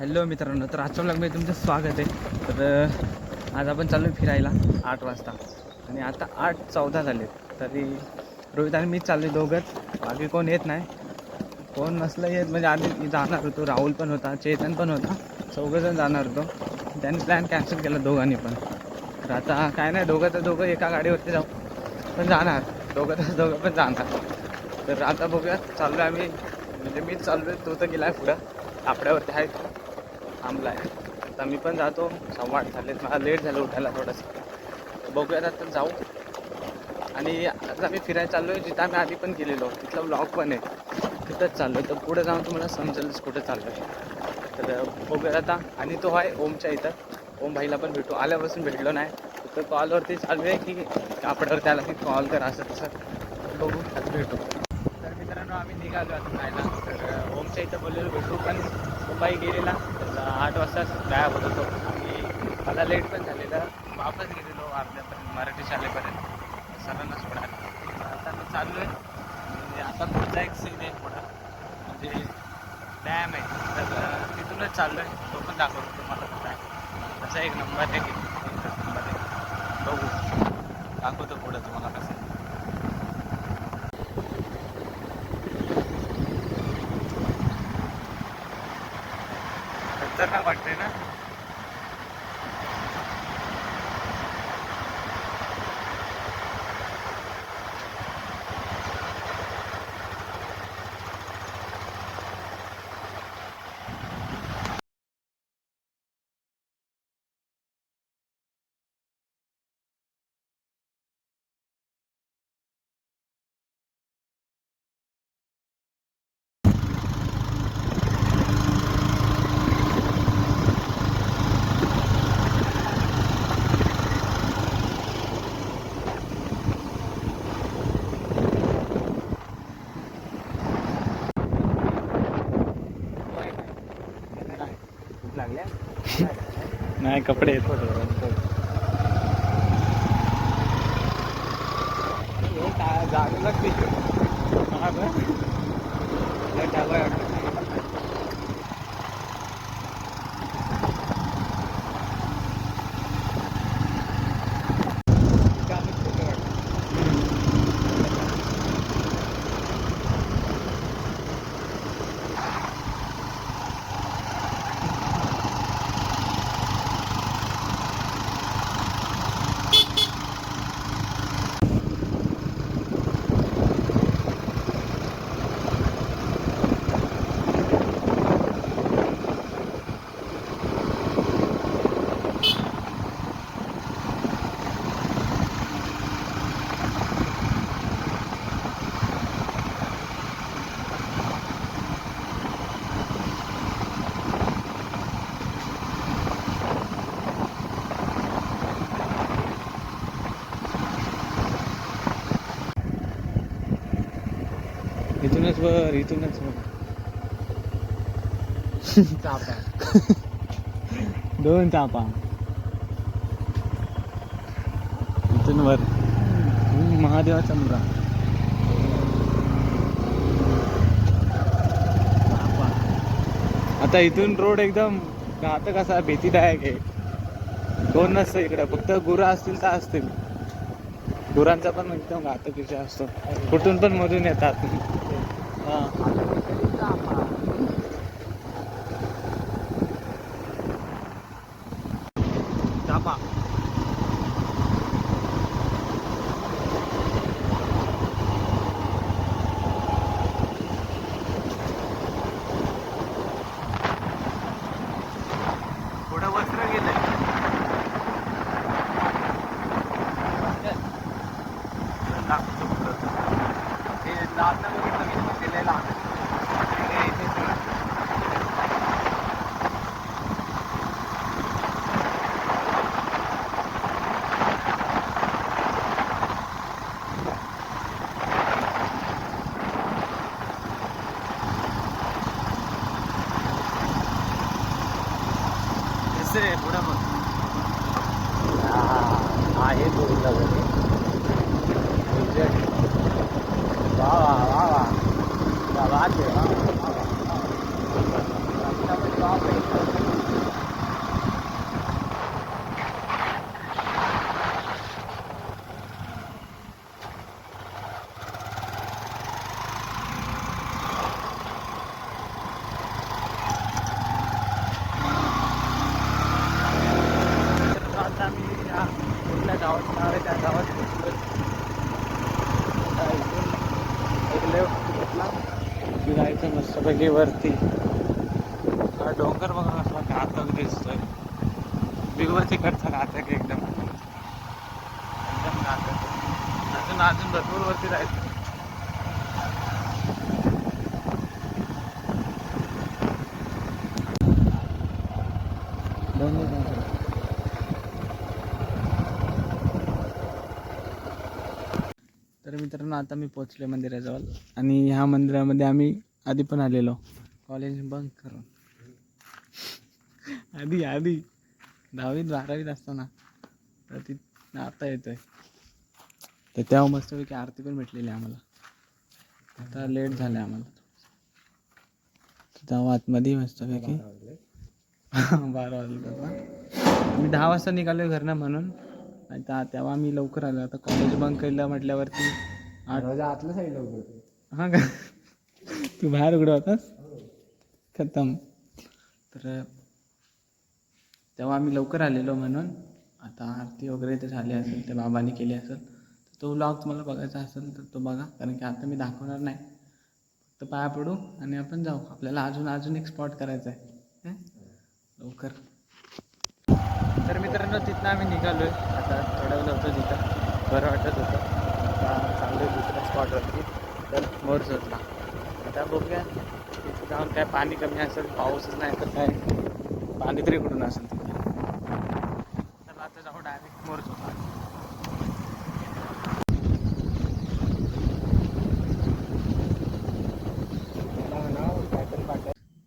Hello मित्रांनो तर आजच्या ब्लॉगमध्ये तुमचं स्वागत आहे. तर आज आपण चाललो फिरायला आठ वाजता. आणि आता आठ चौदा झाले. तरी रोहित आणि मी चाललो दोघंच. बाकी कोण येत नाही. कोण नसलं येत म्हणजे आधी जाणार होतो. राहुल पण होता चेतन पण होता. चौघंजण जाणार होतो. त्यांनी प्लॅन कॅन्सल केला दोघांनी पण. तर आता काय नाही दोघं तर दोघं एका गाडीवरती जाऊ. पण जाणार. दोघं तर दोघं पण जाणार. तर आता बघूया चाललो आम्ही. म्हणजे मी चाललो आहे तो तर गेला आहे पुढं. आपल्यावरती आहे. थांबला आहे आता मी पण जातो. सव्वा आठ झाले मला लेट झालं उठायला थोडंसं. बघूयात आता जाऊ. आणि आता आम्ही फिरायला चाललो आहे जिथं आम्ही आधी पण गेलेलो. तिथला ब्लॉग पण आहे. तिथंच चाललो आहे तर पुढे जाऊन तुम्हाला समजेलच कुठे चाललो आहे तर बघूयात आता. आणि तो आहे ओमच्या इथं. ओम भाईला पण भेटू. आल्यापासून भेटलो नाही. तर कॉलवरती चालू आहे की कापडावरती आला की कॉल कर असं तसं. बघू. भेटू. तर मित्रांनो आम्ही निघालो आता खायला. तर ओमच्या इथं बोललेलो भेटू. पण मुंबई गेलेला. तर आठ वाजता गायब होत होतो. आणि मला लेट पण झालेलं. वापस गेलेलो अर्ध्यापर्यंत मराठी शाळेपर्यंत. सरांना सोडायला आता मी चाललो आहे. म्हणजे आता पुढचा एक सीन आहे थोडा म्हणजे डॅम आहे. तर तिथूनच चाललो आहे तो पण दाखवतो तुम्हाला कुठं आहे तसा एक नंबर आहे की नंबर आहे बघू. दाखवतो पुढं तुम्हाला कसं खतरनाक वाटते ना? नाही कपडे जागा लागते इथूनच वर इथूनच दोन चापा. इथून वर. महादेवाचा मुरा आता इथून रोड एकदम आता कसा भीतीदायक आहे. कोण नसतं इकडं फक्त गुरं असतील तर असतील. गुरांचा पण एकदम घातक विषय असतो. कुठून पण मधून येतात. हा. છે ઘોડામાં હા એ ગોવિંદા વાહ વાહ વાહ વાહ વાહ વાહ. છે વાહ વાહ વાહ વાહ વાહ વાહ. वरती हा डोंगर बघा असला घातक दिसतोय. बिगवा तिकडचा घातक एकदम. एकदम घातक अजून अजून भरपूर वरती जायचं तर मित्रांनो आता मी पोचले मंदिराजवळ. आणि ह्या मंदिरामध्ये आम्ही आधी पण आलेलो. कॉलेज बंक करून आधी आधी. दहावीत बारावीत असताना. तर ती आता येतोय. तर तेव्हा मस्तपैकी आरती पण भेटलेली आम्हाला. आता लेट झालं आम्हाला. तेव्हा आतमध्ये मस्तपैकी बारा वाजले तेव्हा मी दहा वाजता निघालो घरनं म्हणून. आणि त्या- तेव्हा आम्ही लवकर आलो. आता कॉलेज बंक केलं म्हटल्यावरती आठ आतल्या साईडला उभं होते हा का? तू बाहेर उघड होतास? खतम. तर तेव्हा आम्ही लवकर आलेलो म्हणून आता आरती वगैरे ते झाली असेल ते बाबांनी केली असेल तर तो व्लॉग तुम्हाला बघायचा असेल तर तो बघा कारण की आता मी दाखवणार नाही. फक्त पाया पडू आणि आपण जाऊ. आपल्याला अजून अजून एक स्पॉट करायचा आहे लवकर. तर मित्रांनो तिथनं आम्ही निघालो आहे आता थोडं वेळ होतं तिथं. बरं वाटत होतं. आता आहे दुसऱ्या स्पॉटवरती तर मोरजोतला आता बघूया. तिथे जाऊन काय पाणी कमी असेल पाऊसच नाही तर काय? पाणी तरी कुठून असेल तिथे तर आता जाऊ डायरेक्ट मोरजोतला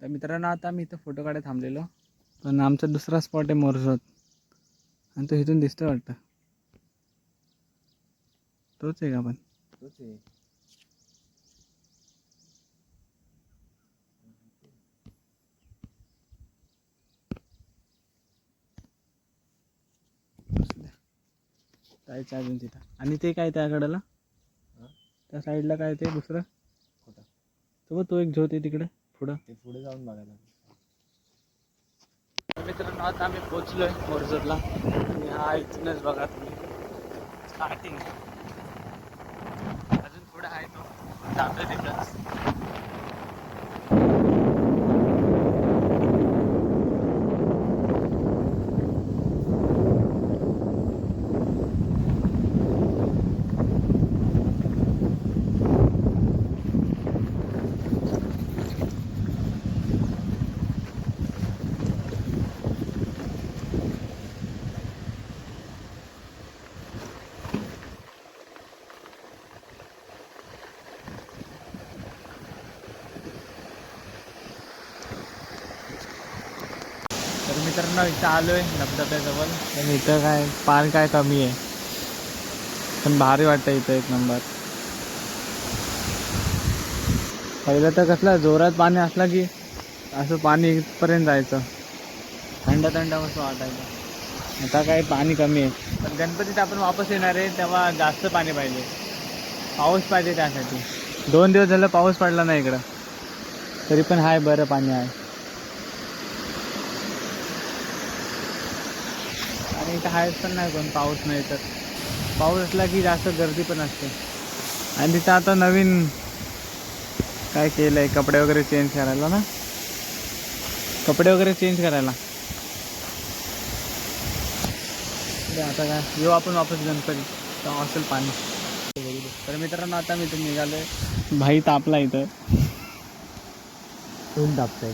तर मित्रांनो आता मी इथं फोटो काढायला थांबलेलो. पण आमचा दुसरा स्पॉट आहे मोरजोत आणि तो इथून दिसतोय वाटतं. तोच आहे का पण? तोच आहे. जायचं अजून तिथं. आणि ते काय त्या कडेला हा? त्या साईडला काय ते दुसरं? कुठं? तो बघ तो एक झोत आहे तिकडे पुढं. ते पुढे जाऊन बघायला. मित्रांनो आता आम्ही पोचलोय मोरजरला. आणि हा इथूनच बघा तुम्ही. स्टार्टिंग अजून पुढे आहे तो. जातो तिथंच. मित्रांनो इथं आलोय धबधब्याजवळ. पण इथं काय पाणी काय कमी आहे. पण भारी वाटतं इथं एक नंबर पहिलं तर कसलं जोरात पाणी असलं की असं पाणी इथपर्यंत जायचं. थंड थंड मस्त वाटायचं आता काय पाणी कमी आहे. पण गणपतीत आपण वापस येणार आहे तेव्हा जास्त पाणी पाहिजे. पाऊस पाहिजे त्यासाठी. दोन दिवस झालं पाऊस पडला नाही इकडं. तरी पण हाय बरं पाणी आहे. आणि इथं हायच पण नाही कोण पाऊस नाही तर. पाऊस असला की जास्त गर्दी पण असते. आणि तिथं आता नवीन काय केलं आहे कपडे वगैरे चेंज करायला ना? कपडे वगैरे चेंज करायला. आता काय येऊ आपण वापस गणपती. असेल पाणी. तर मित्रांनो आता मी इथून निघालोय. भाई तापला इथं. ऊन तापतंय.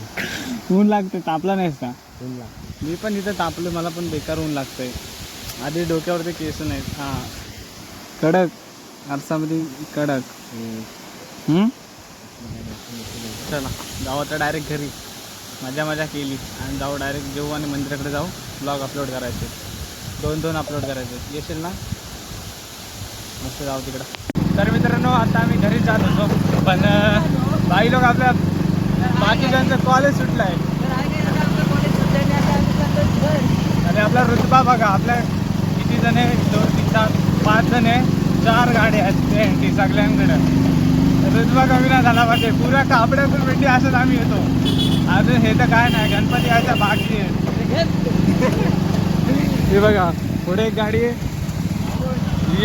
ऊन लागते तापला नाहीस का? ऊन लागतं मी पण इथं तापलो मला पण बेकार ऊन लागतंय. आधी डोक्यावरती केस नाहीत. हां. कडक. आरसामध्ये कडक. हम्म? चला जाऊ आता डायरेक्ट घरी. मजा मजा केली. आणि जाऊ डायरेक्ट जेऊ आणि मंदिराकडे जाऊ. ब्लॉग अपलोड करायचे. दोन दोन अपलोड करायचे. येशील ना? मस्त जाऊ तिकडं. तर मित्रांनो आता आम्ही घरी जात होतो. पण अं, बाई लोक आपल्या बाकीच्यांचं कॉलेज सुटलं आहे आणि आपला रुतबा बघा आपल्या किती जण आहे दोन तीन चार पाच जण आहे चार गाड्या आहेत ते सगळ्यांकडे. रुतबा कमी नाही झाला पाहिजे. पुऱ्या कापड्यातून भेटी असंच आम्ही येतो. अजून हे तर काय नाही गणपती यायचा बाकी आहे. हे बघा पुढे एक गाडी आहे.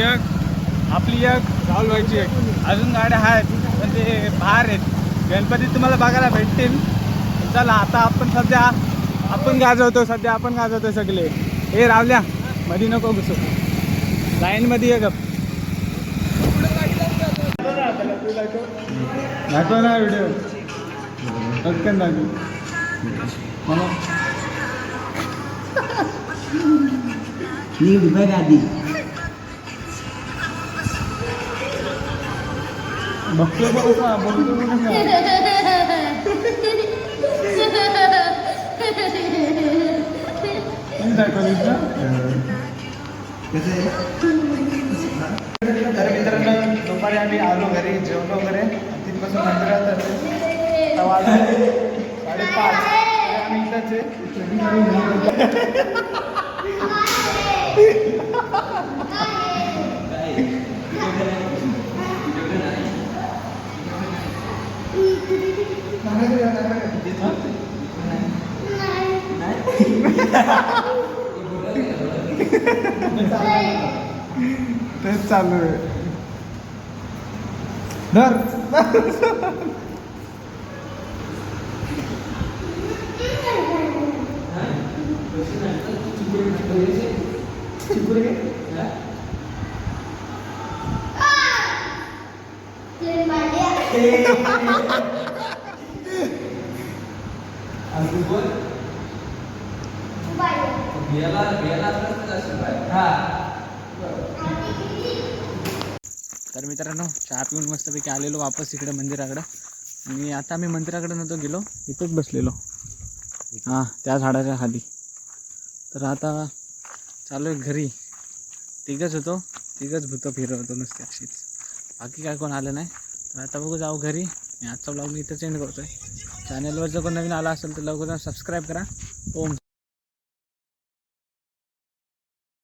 एक आपली एक राहुल व्हायची एक. अजून गाड्या आहेत पण ते बाहेर आहेत. गणपती तुम्हाला बघायला भेटतील. चला आता आपण सध्या आपण गाजवतो सध्या आपण गाजवतो सगळे. हे रावल्या मध्ये नको घुसू. लाईन मध्ये ये गप. दाखव ना व्हिडिओ पटकन दाखव. मला नीट बघ आधी. बघतोय का कसा? बोलतोय का कसा? तुम्ही दाखवलीस ना? कसं? आहे तर मित्रांनो दुपारी आम्ही आलो घरी जेवलो वगैरे. तिथपासून मंदिरात साडेपाच. आम्ही इथंच आहे. तेच चालू आहे धर तर मित्रांनो चहा पिऊन मस्तपैकी आलेलो वापस इकडे मंदिराकडं. आणि आता मी मंदिराकडे नव्हतो गेलो इथंच बसलेलो. हां त्या झाडाच्या खाली. तर आता चालू आहे घरी. तिघंच होतो तिघंच भूतं फिरवतो नुसते अशीच. बाकी काय कोण आलं नाही. तर आता बघू जाऊ घरी. आणि आजचा ब्लॉग मी इथंच एंड करतो आहे चॅनलवर जर कोण नवीन आला असेल तर लवकर सबस्क्राईब करा. ओम.